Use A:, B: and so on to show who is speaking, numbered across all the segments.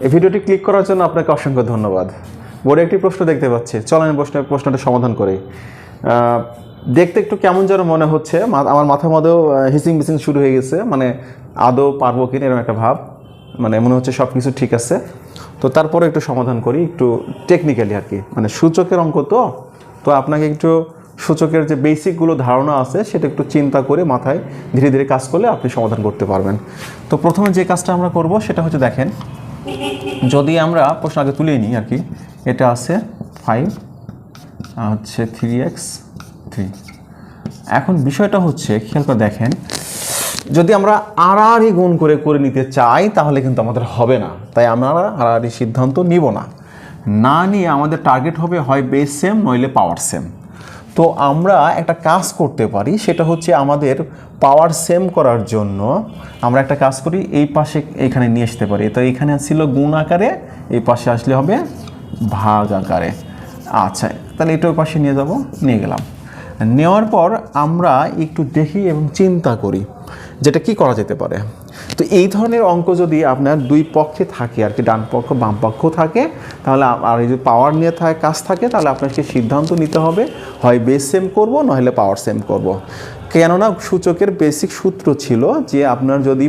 A: এই ভিডিওটি ক্লিক করার জন্য আপনাকে অসংখ্য ধন্যবাদ। বোর্ডে একটি প্রশ্ন দেখতে পাচ্ছি। চলেন প্রশ্ন প্রশ্নটা সমাধান করি। দেখতে একটু কেমন যেন মনে হচ্ছে। আমার মাথার মধ্যেও হিসিং বিসিং শুরু হয়ে গেছে। মানে আদৌ পারব কিনা এরকম একটা ভাব। মানে মনে হচ্ছে সব কিছু ঠিক আছে। তো তারপরে একটু সমাধান করি। একটু টেকনিক্যালি আর কি। মানে সূচকের অঙ্ক তো। তো আপনাকে একটু সূচকের যে বেসিকগুলো ধারণা আছে, সেটা একটু চিন্তা করে মাথায় ধীরে ধীরে কাজ করলে আপনি সমাধান করতে পারবেন। তো প্রথমে যে কাজটা আমরা করব, সেটা হচ্ছে দেখেন। যদি আমরা প্রশ্ন আগে তুলে নিই আর কি, এটা আছে ফাইভ হচ্ছে থ্রি এক্স থ্রি এখন বিষয়টা হচ্ছে, খেয়াল করে দেখেন, যদি আমরা আড়াআড়ি গুণ করে করে নিতে চাই, তাহলে কিন্তু আমাদের হবে না। তাই আমরা আড়াআড়ি সিদ্ধান্ত নিব না। না নিয়ে আমাদের টার্গেট হবে হয় বেস সেম নইলে পাওয়ার সেম তো আমরা একটা কাজ করতে পারি, সেটা হচ্ছে আমাদের পাওয়ার সেম করার জন্য আমরা একটা কাজ করি, এই পাশে এখানে নিয়ে আসতে পারি। তো এখানে ছিল গুণ আকারে, এই পাশে আসলে হবে ভাগ আকারে। আচ্ছা তাহলে এটা ওই পাশে নিয়ে যাব, নিয়ে গেলাম। নেওয়ার পর আমরা একটু দেখি এবং চিন্তা করি। যেটা কি করা যেতে পারে? তো এই ধরনের অঙ্ক যদি আপনার দুই পক্ষে থাকে, আর কি ডান পক্ষ, বাম পক্ষ থাকে, তাহলে আর এই যে পাওয়ার নিয়ে থাকে, কাজ থাকে, তাহলে আপনাকে সিদ্ধান্ত নিতে হবে, হয় বেস সেম করব, নইলে পাওয়ার সেম করব। কেননা সূচকের বেসিক সূত্র ছিল যে আপনার যদি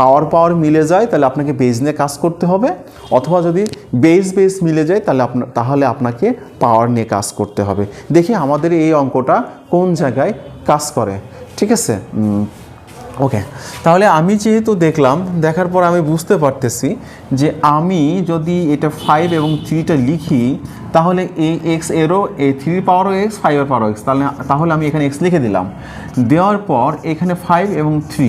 A: পাওয়ার পাওয়ার মিলে যায়, তাহলে আপনাকে বেজ নিয়ে কাজ করতে হবে, অথবা যদি বেস বেস মিলে যায়, তাহলে আপনার তাহলে আপনাকে পাওয়ার নিয়ে কাজ করতে হবে। দেখি আমাদের এই অঙ্কটা কোন জায়গায় কাজ করে। ঠিক আছে? ওকে তাহলে আমি যেহেতু দেখলাম, দেখার পর আমি বুঝতে পারতেছি যে আমি যদি এটা ফাইভ এবং থ্রিটা লিখি, তাহলে এ এক্স এরও এ থ্রি পাওয়ারও এক্স ফাইভের পাওয়ারও এক্স তাহলে তাহলে আমি এখানে এক্স লিখে দিলাম। দেওয়ার পর এখানে ফাইভ এবং থ্রি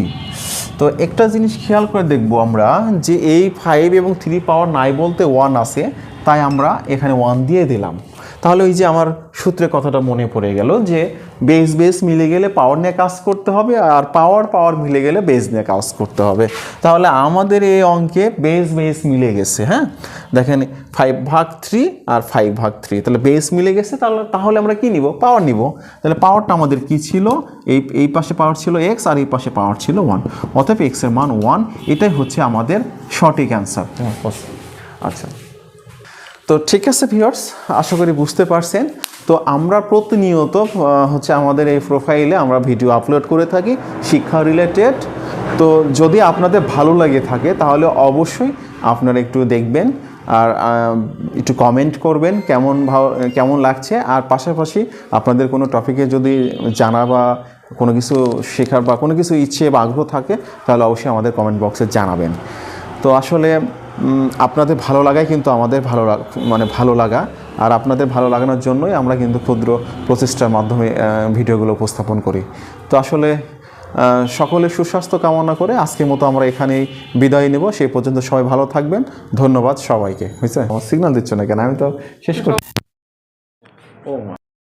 A: তো একটা জিনিস খেয়াল করে দেখব আমরা যে এই ফাইভ এবং থ্রি পাওয়ার নাই বলতে ওয়ান আছে, তাই আমরা এখানে ওয়ান দিয়ে দিলাম। তাহলে ওই যে আমার সূত্রে কথাটা মনে পড়ে গেল যে বেস বেস মিলে গেলে পাওয়ার নিয়ে কাজ করতে হবে আর পাওয়ার পাওয়ার মিলে গেলে বেস নিয়ে কাজ করতে হবে। তাহলে আমাদের এই অঙ্কে বেস বেস মিলে গেছে হ্যাঁ? দেখেন ফাইভ ভাগ থ্রি আর ফাইভ ভাগ থ্রি তাহলে বেস মিলে গেছে তাহলে তাহলে আমরা কি নিব? পাওয়ার নিব। তাহলে পাওয়ারটা আমাদের কি ছিল? এই এই পাশে পাওয়ার ছিল এক্স আর এই পাশে পাওয়ার ছিল ওয়ান অতএব এক্সের মান ওয়ান এটাই হচ্ছে আমাদের সঠিক অ্যান্সার আচ্ছা। তো ঠিক আছে ভিউয়ার্স আশা করি বুঝতে পারছেন। তো আমরা প্রতিনিয়ত হচ্ছে আমাদের এই প্রোফাইলে আমরা ভিডিও আপলোড করে থাকি, শিক্ষা রিলেটেড তো যদি আপনাদের ভালো লাগে থাকে, তাহলে অবশ্যই আপনারা একটু দেখবেন আর একটু কমেন্ট করবেন কেমন কেমন লাগছে। আর পাশাপাশি আপনাদের কোনো টপিকে যদি জানা বা কোনো কিছু শেখার বা কোনো কিছু ইচ্ছে বা আগ্রহ থাকে, তাহলে অবশ্যই আমাদের কমেন্ট বক্সে জানাবেন। তো আসলে আপনাদের ভালো লাগাই কিন্তু আমাদের ভালো মানে ভালো লাগা। আর আপনাদের ভালো লাগানোর জন্যই আমরা কিন্তু ক্ষুদ্র প্রচেষ্টার মাধ্যমে ভিডিওগুলো উপস্থাপন করি। তো আসলে সকলের সুস্বাস্থ্য কামনা করে আজকের মতো আমরা এখানেই বিদায় নেব। সেই পর্যন্ত সবাই ভালো থাকবেন। ধন্যবাদ সবাইকে। বুঝছে আমার সিগন্যাল দিচ্ছ না কেন? আমি তো শেষ করি।